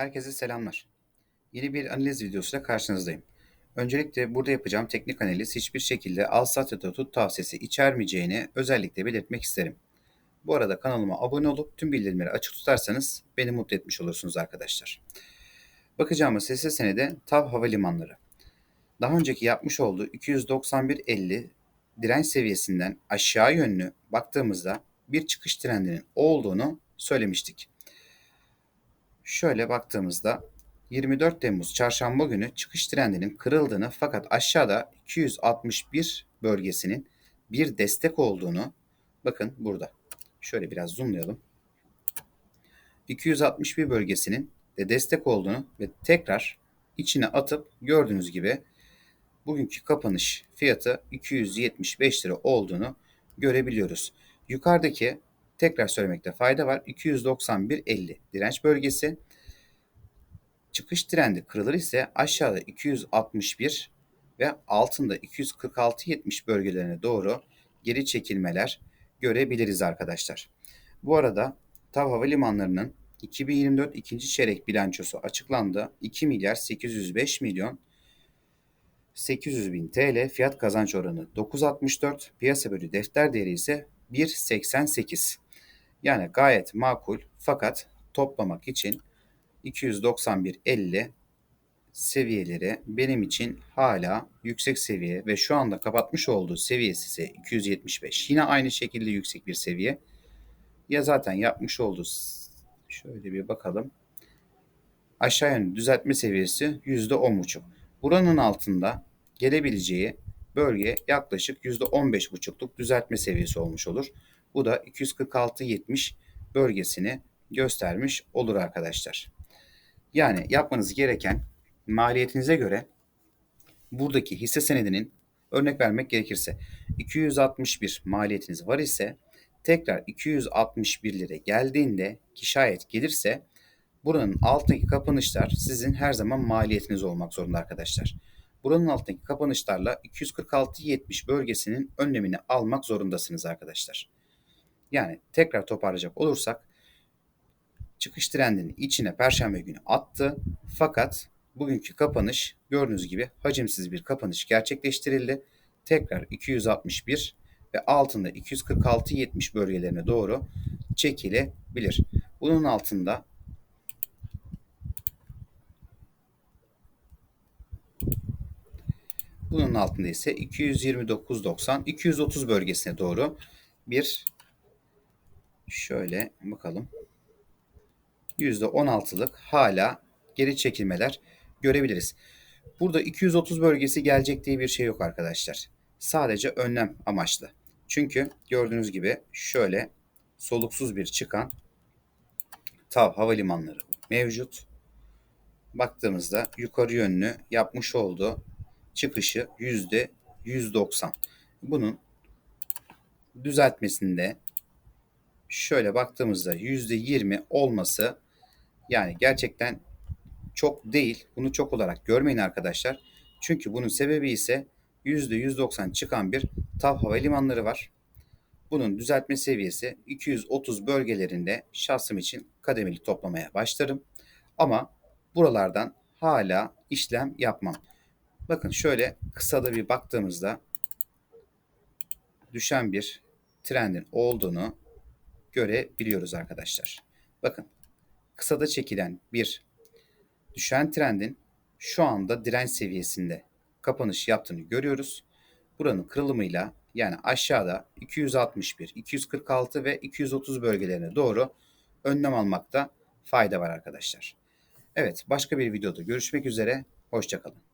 Herkese selamlar. Yeni bir analiz videosuyla karşınızdayım. Öncelikle burada yapacağım teknik analiz hiçbir şekilde al sat ya da tut tavsiyesi içermeyeceğini özellikle belirtmek isterim. Bu arada kanalıma abone olup tüm bildirimleri açık tutarsanız beni mutlu etmiş olursunuz arkadaşlar. Bakacağımız hisse senedi TAV Havalimanları. Daha önceki yapmış olduğu 291.50 direnç seviyesinden aşağı yönlü baktığımızda bir çıkış trendinin olduğunu söylemiştik. Şöyle baktığımızda 24 Temmuz çarşamba günü çıkış trendinin kırıldığını fakat aşağıda 261 bölgesinin bir destek olduğunu bakın burada. Şöyle biraz zoomlayalım. 261 bölgesinin de destek olduğunu ve tekrar içine atıp gördüğünüz gibi bugünkü kapanış fiyatı 275 lira olduğunu görebiliyoruz. Yukarıdaki tekrar söylemekte fayda var. 291.50 direnç bölgesi. Çıkış trendi kırılır ise aşağıda 261 ve altında 246.70 bölgelerine doğru geri çekilmeler görebiliriz arkadaşlar. Bu arada TAV Havalimanları'nın 2024 ikinci çeyrek bilançosu açıklandı. 2 milyar 805 milyon 800 bin TL fiyat kazanç oranı 9.64 piyasa bölü defter değeri ise 1.88 yani gayet makul fakat toplamak için 291.50 seviyeleri benim için hala yüksek seviye ve şu anda kapatmış olduğu seviyesi ise 275. Yine aynı şekilde yüksek bir seviye. Ya zaten yapmış olduğu şöyle bir bakalım. Aşağı yönlü düzeltme seviyesi %10.5. Buranın altında gelebileceği bölge yaklaşık %15.5'luk düzeltme seviyesi olmuş olur. Bu da 246.70 bölgesini göstermiş olur arkadaşlar. Yani yapmanız gereken maliyetinize göre buradaki hisse senedinin örnek vermek gerekirse 261 maliyetiniz var ise tekrar 261 lira geldiğinde ki şayet gelirse buranın altındaki kapanışlar sizin her zaman maliyetiniz olmak zorunda arkadaşlar. Buranın altındaki kapanışlarla 246.70 bölgesinin önlemini almak zorundasınız arkadaşlar. Yani tekrar toparlayacak olursak çıkış trendinin içine perşembe günü attı. Fakat bugünkü kapanış gördüğünüz gibi hacimsiz bir kapanış gerçekleştirildi. Tekrar 261 ve altında 246-70 bölgelerine doğru çekilebilir. Bunun altında Bunun altında ise 229.90 230 bölgesine doğru bir şöyle bakalım. %16'lık hala geri çekilmeler görebiliriz. Burada 230 bölgesi gelecek diye bir şey yok arkadaşlar. Sadece önlem amaçlı. Çünkü gördüğünüz gibi şöyle soluksuz bir çıkan TAV havalimanları mevcut. Baktığımızda yukarı yönlü yapmış olduğu çıkışı %190. Bunun düzeltmesinde şöyle baktığımızda %20 olması yani gerçekten çok değil. Bunu çok olarak görmeyin arkadaşlar. Çünkü bunun sebebi ise %190 çıkan bir TAV havalimanları var. Bunun düzeltme seviyesi 230 bölgelerinde şahsım için kademeli toplamaya başlarım. Ama buralardan hala işlem yapmam. Bakın şöyle kısada bir baktığımızda düşen bir trendin olduğunu görebiliyoruz arkadaşlar. Bakın kısada çekilen bir düşen trendin şu anda direnç seviyesinde kapanış yaptığını görüyoruz. Buranın kırılımıyla yani aşağıda 261, 246 ve 230 bölgelerine doğru önlem almakta fayda var arkadaşlar. Evet başka bir videoda görüşmek üzere. Hoşçakalın.